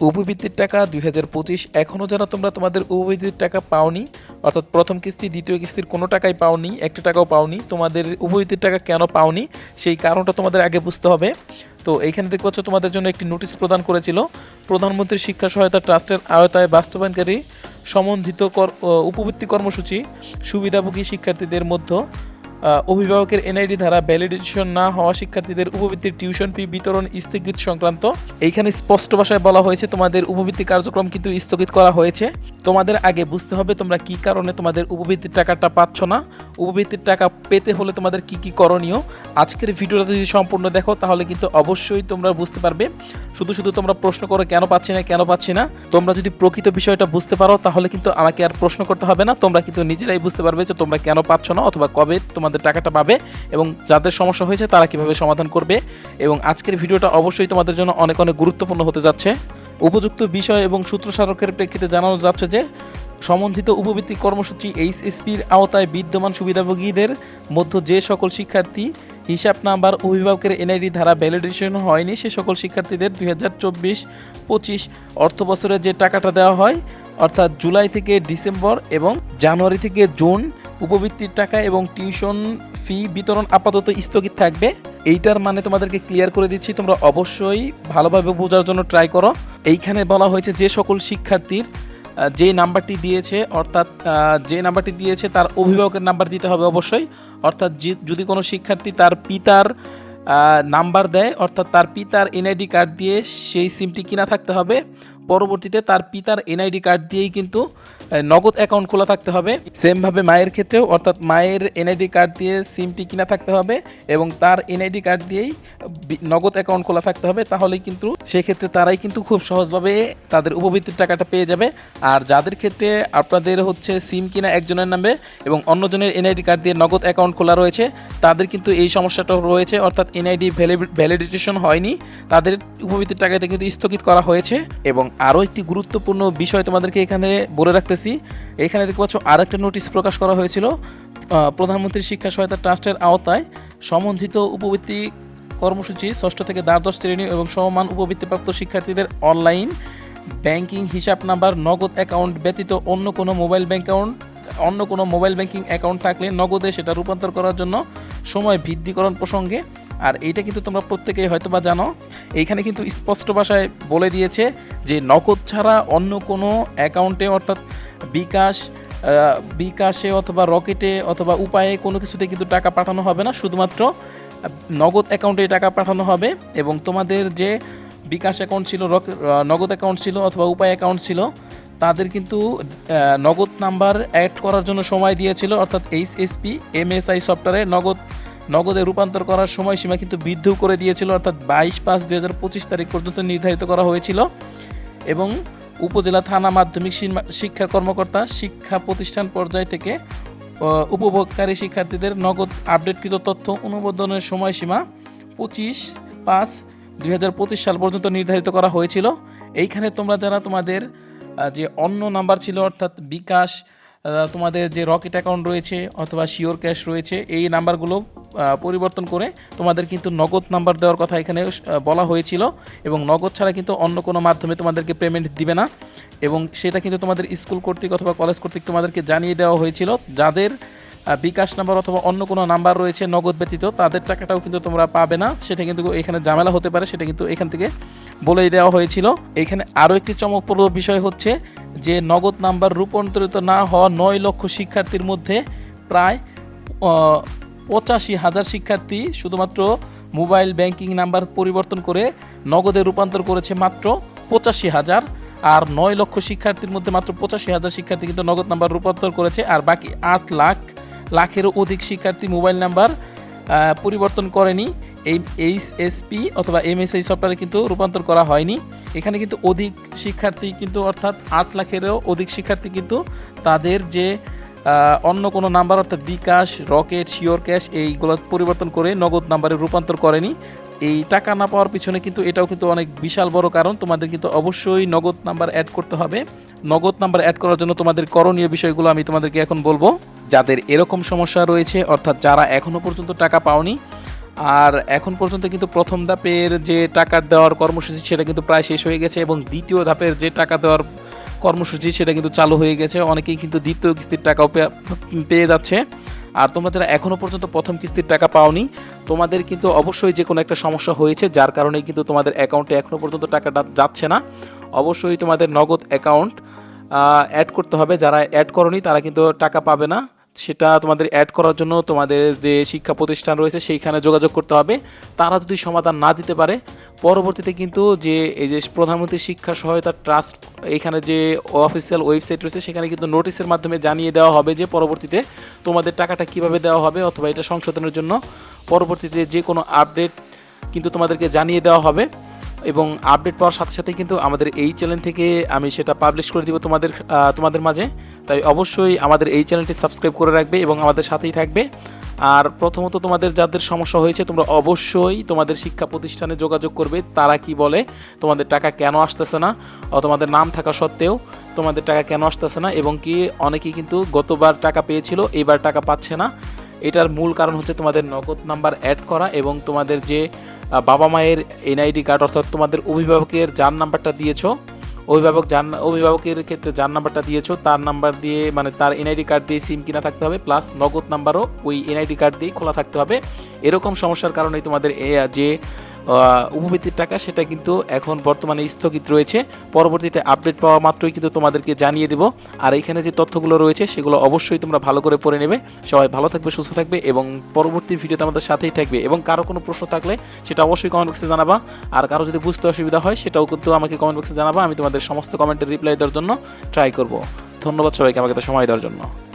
উপবৃত্তির টাকা দুই হাজার পঁচিশ এখনও যারা তোমরা তোমাদের উপবৃত্তির টাকা পাওনি, অর্থাৎ প্রথম কিস্তি, দ্বিতীয় কিস্তির কোনো টাকাই পাওনি, একটা টাকাও পাওনি, তোমাদের উপবৃত্তির টাকা কেন পাওনি, সেই কারণটা তোমাদের আগে বুঝতে হবে। তো এইখানে দেখতে পাচ্ছ তোমাদের জন্য একটি নোটিশ প্রদান করেছিল প্রধানমন্ত্রী শিক্ষা সহায়তা ট্রাস্টের আওতায় বাস্তবায়নকারী, সমন্বিত কর উপবৃত্তি কর্মসূচি, সুবিধাভোগী শিক্ষার্থীদের মধ্যে অভিভাবকের এনআইডি ধারা ভ্যালিডেশন না হওয়া শিক্ষার্থীদের উপবৃত্তির টিউশন ফি বিতরণ স্থগিত সংক্রান্ত। এইখানে স্পষ্ট ভাষায় বলা হয়েছে, তোমাদের উপবৃত্তি কার্যক্রম কিন্তু স্থগিত করা হয়েছে। তোমাদের আগে বুঝতে হবে তোমরা কি কারণে তোমাদের উপবৃত্তির টাকাটা পাচ্ছ না। উপবৃত্তির টাকা পেতে হলে তোমাদের কি কি করণীয়? আজকের ভিডিওটা যদি সম্পূর্ণ দেখো, তাহলে কিন্তু অবশ্যই তোমরা বুঝতে পারবে। শুধু শুধু তোমরা প্রশ্ন করো, কেন পাচ্ছি না, কেন পাচ্ছি না। তোমরা যদি প্রকৃত বিষয়টা বুঝতে পারো, তাহলে কিন্তু আমাকে আর প্রশ্ন করতে হবে না। তোমরা কিন্তু নিজেরাই বুঝতে পারবে যে তোমরা কেন পাচ্ছ না অথবা কবে তোমাদের টাকাটা পাবে এবং যাদের সমস্যা হয়েছে তারা কীভাবে সমাধান করবে এবং আজকের ভিডিওটা অবশ্যই তোমাদের জন্য অনেক অনেক গুরুত্বপূর্ণ হতে যাচ্ছে। উপযুক্ত বিষয় এবং সূত্র স্মারকের প্রেক্ষিতে জানানো যাচ্ছে যে সমন্বিত উপবৃত্তি কর্মসূচি এইচএসপির আওতায় বিদ্যমান সুবিধাভোগীদের মধ্যে যে সকল শিক্ষার্থী হিসাব নাম্বার অভিভাবকের এনআইডি ধারা ভ্যালিডেশন হয়নি, সে সকল শিক্ষার্থীদের দুই হাজার চব্বিশ পঁচিশ অর্থ বছরে যে টাকাটা দেওয়া হয়, অর্থাৎ জুলাই থেকে ডিসেম্বর এবং জানুয়ারি থেকে জুন উপবৃত্তির টাকা এবং টিউশন ফি বিতরণ আপাতত স্থগিত থাকবে। এইটার মানে তোমাদেরকে ক্লিয়ার করে দিচ্ছি, তোমরা অবশ্যই ভালোভাবে বোঝার জন্য ট্রাই করো। এইখানে বলা হয়েছে যে সকল শিক্ষার্থীর যে নাম্বারটি দিয়েছে, অর্থাৎ যে নাম্বারটি দিয়েছে তার অভিভাবকের নাম্বার দিতে হবে অবশ্যই। অর্থাৎ যদি কোনো শিক্ষার্থী তার পিতার নাম্বার দেয়, অর্থাৎ তার পিতার এনআইডি কার্ড দিয়ে সেই সিমটি কিনা থাকতে হবে। পরবর্তীতে তার পিতার এনআইডি কার্ড দিয়েই কিন্তু নগদ অ্যাকাউন্ট খোলা থাকতে হবে। সেমভাবে মায়ের ক্ষেত্রেও, অর্থাৎ মায়ের এনআইডি কার্ড দিয়ে সিমটি কিনা থাকতে হবে এবং তার এনআইডি কার্ড দিয়েই নগদ অ্যাকাউন্ট খোলা থাকতে হবে। তাহলেই কিন্তু সেক্ষেত্রে তারাই কিন্তু খুব সহজভাবে তাদের উপবৃত্তির টাকাটা পেয়ে যাবে। আর যাদের ক্ষেত্রে আপনাদের হচ্ছে সিম কিনা একজনের নামে এবং অন্যজনের এনআইডি কার্ড দিয়ে নগদ অ্যাকাউন্ট খোলা রয়েছে, তাদের কিন্তু এই সমস্যাটা রয়েছে। অর্থাৎ এনআইডি ভ্যালিডেশন হয়নি। তাদের উপবৃত্তির টাকাটা কিন্তু স্থগিত করা হয়েছে এবং আরও একটি গুরুত্বপূর্ণ বিষয় তোমাদেরকে এখানে বলে রাখতেছি। এখানে দেখতে পাচ্ছ আরেকটা নোটিশ প্রকাশ করা হয়েছিল প্রধানমন্ত্রী শিক্ষা সহায়তা ট্রাস্টের আওতায়। সমন্বিত উপবৃত্তি কর্মসূচি ষষ্ঠ থেকে দ্বাদশ শ্রেণি এবং সমমান উপবৃত্তিপ্রাপ্ত শিক্ষার্থীদের অনলাইন ব্যাংকিং হিসাব নাম্বার, নগদ অ্যাকাউন্ট ব্যতীত অন্য কোনো মোবাইল ব্যাংক অ্যাকাউন্ট, অন্য কোনো মোবাইল ব্যাংকিং অ্যাকাউন্ট থাকলে নগদে সেটা রূপান্তর করার জন্য সময় বৃদ্ধিকরণ প্রসঙ্গে আর এইটা কিন্তু তোমরা প্রত্যেকেই হয়তো বা জানো। এইখানে কিন্তু স্পষ্ট ভাষায় বলে দিয়েছে যে নগদ ছাড়া অন্য কোনো অ্যাকাউন্টে অর্থাৎ বিকাশ বিকাশে অথবা রকেটে অথবা উপায়ে কোনো কিছুতে কিন্তু টাকা পাঠানো হবে না। শুধুমাত্র নগদ অ্যাকাউন্টে টাকা পাঠানো হবে এবং তোমাদের যে বিকাশ অ্যাকাউন্ট ছিল নগদ অ্যাকাউন্ট ছিল অথবা উপায় অ্যাকাউন্ট ছিল, তাদের কিন্তু নগদ নাম্বার অ্যাড করার জন্য সময় দিয়েছিল। অর্থাৎ এইচএসপি এমএসআই সফটওয়্যারে নগদ নগদে রূপান্তর করার সময়সীমা কিন্তু বৃদ্ধ করে দিয়েছিল, অর্থাৎ বাইশ পাঁচ দুই হাজার পঁচিশ তারিখ পর্যন্ত নির্ধারিত করা হয়েছিল। এবং উপজেলা থানা মাধ্যমিক শিক্ষা কর্মকর্তা শিক্ষা প্রতিষ্ঠান পর্যায় থেকে উপভোগকারী শিক্ষার্থীদের নগদ আপডেটকৃত তথ্য অনুমোদনের সময়সীমা পঁচিশ পাঁচ দুই সাল পর্যন্ত নির্ধারিত করা হয়েছিল। এইখানে তোমরা যারা তোমাদের যে অন্য নাম্বার ছিল, অর্থাৎ বিকাশ তোমাদের যে রকেট অ্যাকাউন্ট রয়েছে অথবা শিওর ক্যাশ রয়েছে, এই নাম্বারগুলো পরিবর্তন করে তোমাদের কিন্তু নগদ নাম্বার দেওয়ার কথা এখানে বলা হয়েছিল এবং নগদ ছাড়া কিন্তু অন্য কোনো মাধ্যমে তোমাদেরকে পেমেন্ট দিবে না এবং সেটা কিন্তু তোমাদের স্কুল কর্তৃক অথবা কলেজ কর্তৃক তোমাদেরকে জানিয়ে দেওয়া হয়েছিল। যাদের বিকাশ নাম্বার অথবা অন্য কোনো নাম্বার রয়েছে নগদ ব্যতীত, তাদের টাকাটাও কিন্তু তোমরা পাবে না। সেটা কিন্তু এখানে ঝামেলা হতে পারে, সেটা কিন্তু এখান থেকে বলেই দেওয়া হয়েছিল। এখানে আরও একটি চমকপ্রদ বিষয় হচ্ছে যে নগদ নাম্বার রূপান্তরিত না হওয়া নয় লক্ষ শিক্ষার্থীর মধ্যে প্রায় পঁচাশি হাজার শিক্ষার্থী শুধুমাত্র মোবাইল ব্যাংকিং নাম্বার পরিবর্তন করে নগদে রূপান্তর করেছে মাত্র পঁচাশি হাজার। আর নয় লক্ষ শিক্ষার্থীর মধ্যে মাত্র পঁচাশি হাজার শিক্ষার্থী কিন্তু নগদ নাম্বার রূপান্তর করেছে। আর বাকি আট লাখ, লাখেরও অধিক শিক্ষার্থী মোবাইল নাম্বার পরিবর্তন করেনি। এই এইচ এইচএসপি অথবা এমএসআই সফটওয়্যারে কিন্তু রূপান্তর করা হয়নি। এখানে কিন্তু অধিক শিক্ষার্থী কিন্তু অর্থাৎ আট লাখেরও অধিক শিক্ষার্থী কিন্তু তাদের যে অন্য কোনো নাম্বার অর্থাৎ বিকাশ, রকেট, শিওর ক্যাশ এইগুলো পরিবর্তন করে নগদ নাম্বারে রূপান্তর করেনি। এই টাকা না পাওয়ার পিছনে কিন্তু এটাও কিন্তু অনেক বিশাল বড় কারণ। তোমাদের কিন্তু অবশ্যই নগদ নাম্বার অ্যাড করতে হবে। নগদ নাম্বার অ্যাড করার জন্য তোমাদের করণীয় বিষয়গুলো আমি তোমাদেরকে এখন বলব। যাদের এরকম সমস্যা রয়েছে, অর্থাৎ যারা এখনও পর্যন্ত টাকা পাওনি, আর এখন পর্যন্ত কিন্তু প্রথম ধাপের যে টাকা দেওয়ার কর্মসূচি, সেটা কিন্তু প্রায় শেষ হয়ে গেছে এবং দ্বিতীয় ধাপের যে টাকা দেওয়ার কর্মসূচি, সেটা কিন্তু চালু হয়ে গেছে। অনেকেই কিন্তু দ্বিতীয় কিস্তির টাকাও পেয়ে যাচ্ছে। আর তোমরা যারা এখনও পর্যন্ত প্রথম কিস্তির টাকা পাওনি, তোমাদের কিন্তু অবশ্যই যে কোনো একটা সমস্যা হয়েছে, যার কারণে কিন্তু তোমাদের অ্যাকাউন্টে এখনও পর্যন্ত টাকাটা যাচ্ছে না। অবশ্যই তোমাদের নগদ অ্যাকাউন্ট অ্যাড করতে হবে। যারা অ্যাড করনি, তারা কিন্তু টাকা পাবে না। সেটা তোমাদের অ্যাড করার জন্য তোমাদের যে শিক্ষা প্রতিষ্ঠান রয়েছে সেইখানে যোগাযোগ করতে হবে। তারা যদি সমাধান না দিতে পারে, পরবর্তীতে কিন্তু যে, এই যে প্রধানমন্ত্রী শিক্ষা সহায়তা ট্রাস্ট, এখানে যে অফিসিয়াল ওয়েবসাইট রয়েছে সেখানে কিন্তু নোটিশের মাধ্যমে জানিয়ে দেওয়া হবে যে পরবর্তীতে তোমাদের টাকাটা কীভাবে দেওয়া হবে অথবা এটা সংশোধনের জন্য পরবর্তীতে যে কোনো আপডেট কিন্তু তোমাদেরকে জানিয়ে দেওয়া হবে। এবং আপডেট পাওয়ার সাথে সাথে কিন্তু আমাদের এই চ্যানেল থেকে আমি সেটা পাবলিশ করে দিব তোমাদের তোমাদের মাঝে। তাই অবশ্যই আমাদের এই চ্যানেলটি সাবস্ক্রাইব করে রাখবে এবং আমাদের সাথেই থাকবে। আর প্রথমত তোমাদের যাদের সমস্যা হয়েছে, তোমরা অবশ্যই তোমাদের শিক্ষা প্রতিষ্ঠানে যোগাযোগ করবে। তারা কি বলে? তোমাদের টাকা কেন আসতেছে না? তোমাদের নাম থাকা সত্ত্বেও তোমাদের টাকা কেন আসতেছে না? এবং কি অনেকেই কিন্তু গতবার টাকা পেয়েছিল এবার টাকা পাচ্ছে না। এটার মূল কারণ হচ্ছে তোমাদের নগদ নাম্বার অ্যাড করা এবং তোমাদের যে বাবা মায়ের এনআইডি কার্ড অর্থাৎ তোমাদের অভিভাবকের যার নাম্বারটা দিয়েছ, অভিভাবক যার অভিভাবকের ক্ষেত্রে যার নাম্বারটা দিয়েছ, তার নাম্বার দিয়ে মানে তার এনআইডি কার্ড দিয়ে সিম কিনা থাকতে হবে প্লাস নগদ নাম্বারও ওই এনআইডি কার্ড দিয়েই খোলা থাকতে হবে। এরকম সমস্যার কারণেই তোমাদের যে উপবৃত্তির টাকা, সেটা কিন্তু এখন বর্তমানে স্থগিত রয়েছে। পরবর্তীতে আপডেট পাওয়া মাত্রই কিন্তু তোমাদেরকে জানিয়ে দেব। আর এখানে যে তথ্যগুলো রয়েছে, সেগুলো অবশ্যই তোমরা ভালো করে পড়ে নেবে। সবাই ভালো থাকবে, সুস্থ থাকবে এবং পরবর্তী ভিডিওতে আমাদের সাথেই থাকবে। এবং কারও কোনো প্রশ্ন থাকলে সেটা অবশ্যই কমেন্ট বক্সে জানাবা। আর কারও যদি বুঝতে অসুবিধা হয়, সেটাও কিন্তু আমাকে কমেন্ট বক্সে জানাবা। আমি তোমাদের সমস্ত কমেন্টের রিপ্লাই দেওয়ার জন্য ট্রাই করব। ধন্যবাদ সবাইকে আমাকে সময় দেওয়ার জন্য।